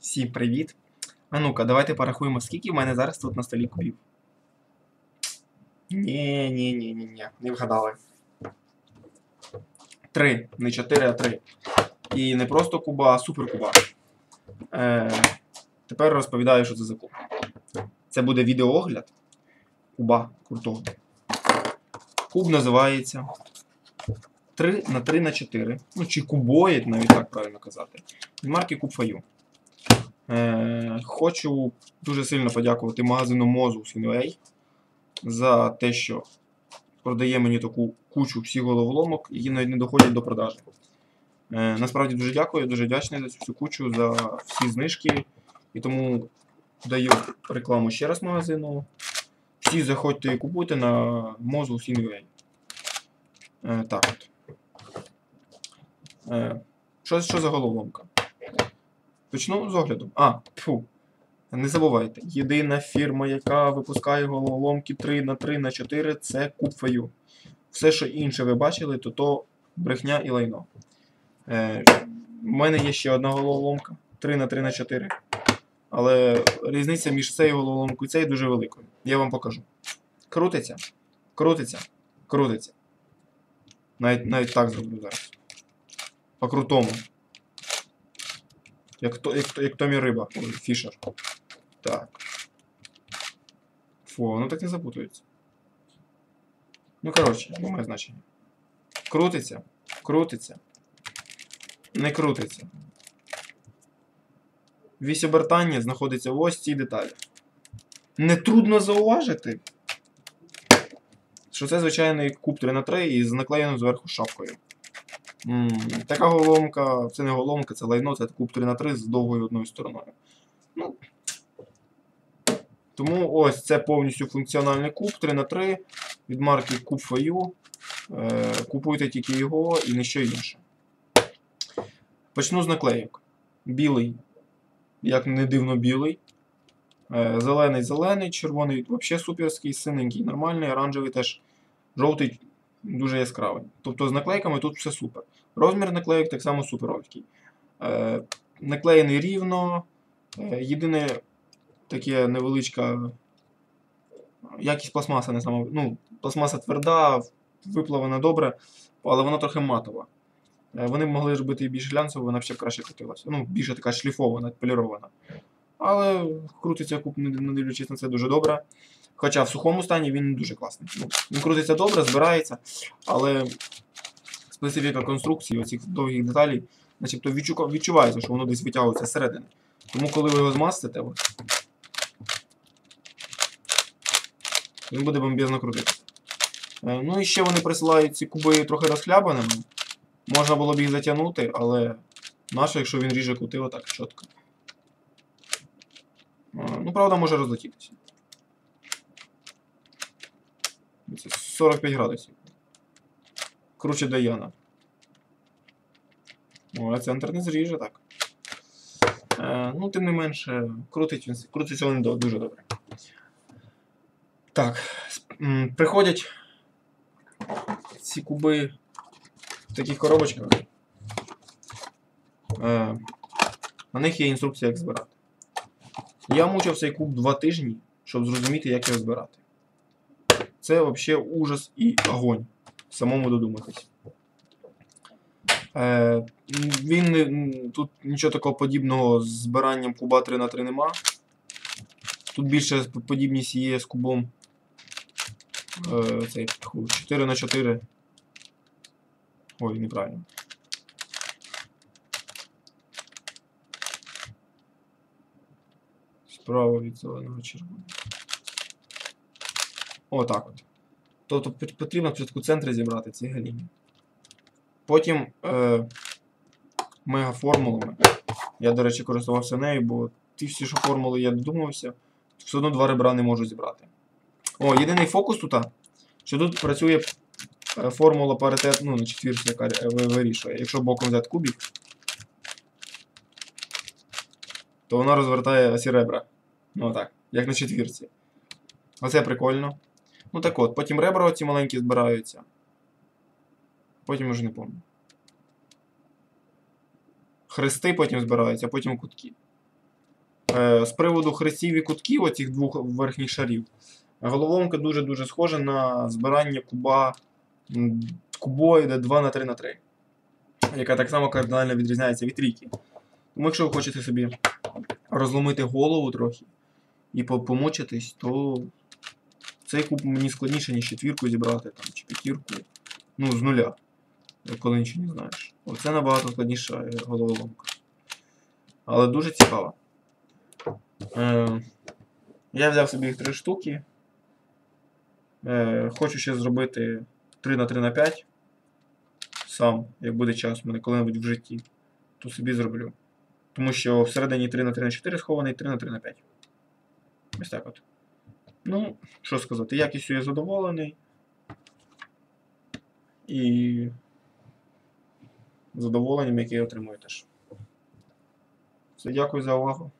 Всім привіт. А ну-ка, давайте порахуємо, скільки в мене зараз тут на столі кубів. Ні, ні, ні, ні, ні, не вгадали. Три. Не чотири, а три. І не просто куба, а суперкуба. Е, тепер розповідаю, що це за куб. Це буде відеоогляд куба крутого. Куб називається 3 на 3 на 4. Ну, чи кубоїд, навіть так правильно казати. Марки Куб Фаю. Е, хочу дуже сильно подякувати магазину Mozus UA за те, що продає мені таку кучу всіх головоломок, які навіть не доходять до продажі. Е, насправді дуже дякую, дуже вдячний за цю всю кучу, за всі знижки. І тому даю рекламу ще раз магазину. Всі заходьте і купуйте на Mozus UA. Е, так от. Е, що, що за головоломка? Почну з огляду. А, фу. Не забувайте, єдина фірма, яка випускає головоломки 3 на 3 на 4 це Кубфаю. Все, що інше ви бачили, то то брехня і лайно. Е, У мене є ще одна головоломка 3 на 3 на 4 Але різниця між цією головоломкою і цією дуже великою. Я вам покажу. Крутиться, крутиться, крутиться. Навіть, навіть так зроблю зараз. По-крутому. Як, то, як, як Томі Риба, ой, Фішер. Так. Фу, воно так не запутується. Ну, коротше, немає значення. Крутиться, крутиться. Не крутиться. Вісь обертання знаходиться в ось цій деталі. Нетрудно зауважити, що це звичайний куб 3 на 3 із наклеєною зверху шапкою. Така головоломка, це не головоломка, це лайно, це куб 3 на 3 з довгою одною стороною. Ну, тому ось це повністю функціональний куб 3 на 3 від марки Куб Фаю. Е, купуйте тільки його і не інше. Почну з наклейок. Білий, як не дивно, білий. Е, зелений зелений, червоний взагалі суперський, синенький нормальний, оранжевий теж жовтий дуже яскравий. Тобто з наклейками тут все супер. Розмір наклейок так само суперовський. Е, наклеєний рівно. Е, єдине таке невеличка якість пластмаса не сама. Ну, пластмаса тверда, виплавана добре, але вона трохи матова. Е, Вони могли бути більш глянцево, вона б ще краще крутилася. Ну, більше така шліфована, полірована. Але крутиться не не дивлячись на це дуже добре. Хоча в сухому стані він не дуже класний. Ну, він крутиться добре, збирається, але специфіка конструкції, оцих довгих деталей, начебто відчувається, що воно десь витягується зсередини. Тому коли ви його змастите, він буде бомбезно крутитися. Е, Ну і ще вони присилають ці куби трохи розхлябаними. Можна було б їх затягнути, але наше, якщо він ріже кути отак чітко. Е, Ну, правда, може розлетітися. Це 45 градусів. Круче Даяна. О, а центр не зріже так. Е, ну, тим не менше, крутить він, крутиться він дуже добре. Так, приходять ці куби в таких коробочках. Е, на них є інструкція, як збирати. Я мучив цей куб два тижні, щоб зрозуміти, як його збирати. Це взагалі ужас і огонь. Самому додуматись. Е, він тут нічого такого подібного з збиранням куба 3 на 3 нема. Тут більше подібність є з кубом е, цей, 4 на 4. Ой, неправильно. Справа від зеленого червоного. Отак от. Тобто пот- потрібно спочатку центри зібрати ці галіні. Потім е, мегаформулами. Я, до речі, користувався нею, бо ті всі, що формули я додумався, все одно два ребра не можу зібрати. О, єдиний фокус тут, що тут працює е, формула паритет, ну, на четвірці, яка е, вирішує. Якщо боком взяти кубик, то вона розвертає осі ребра. Ну так, як на четвірці. Оце прикольно. Ну так от, потім ребра оці маленькі збираються. Потім вже не пам'ятаю. хрести потім збираються, а потім кутки. Е, з приводу хрестів і кутків, оцих двох верхніх шарів, головоломка дуже-дуже схожа на збирання куба кубоїда 2 на 3 на 3 яка так само кардинально відрізняється від трійки. Тому якщо ви хочете собі розломити голову трохи і помучитись, то цей куб мені складніше, ніж четвірку зібрати там, чи п'ятірку. Ну, з нуля. Коли нічого не знаєш. Оце набагато складніша е, головоломка. Але дуже цікаво. Е, я взяв собі їх три штуки. Е, хочу ще зробити 3 на 3 на 5 сам, як буде час в мене коли-небудь в житті, то собі зроблю. Тому що всередині 3 на 3 на 4 схований 3 на 3 на 5. Ось так от. Ну, що сказати, якістю я задоволений. І задоволенням, яке я отримую теж. Все, дякую за увагу.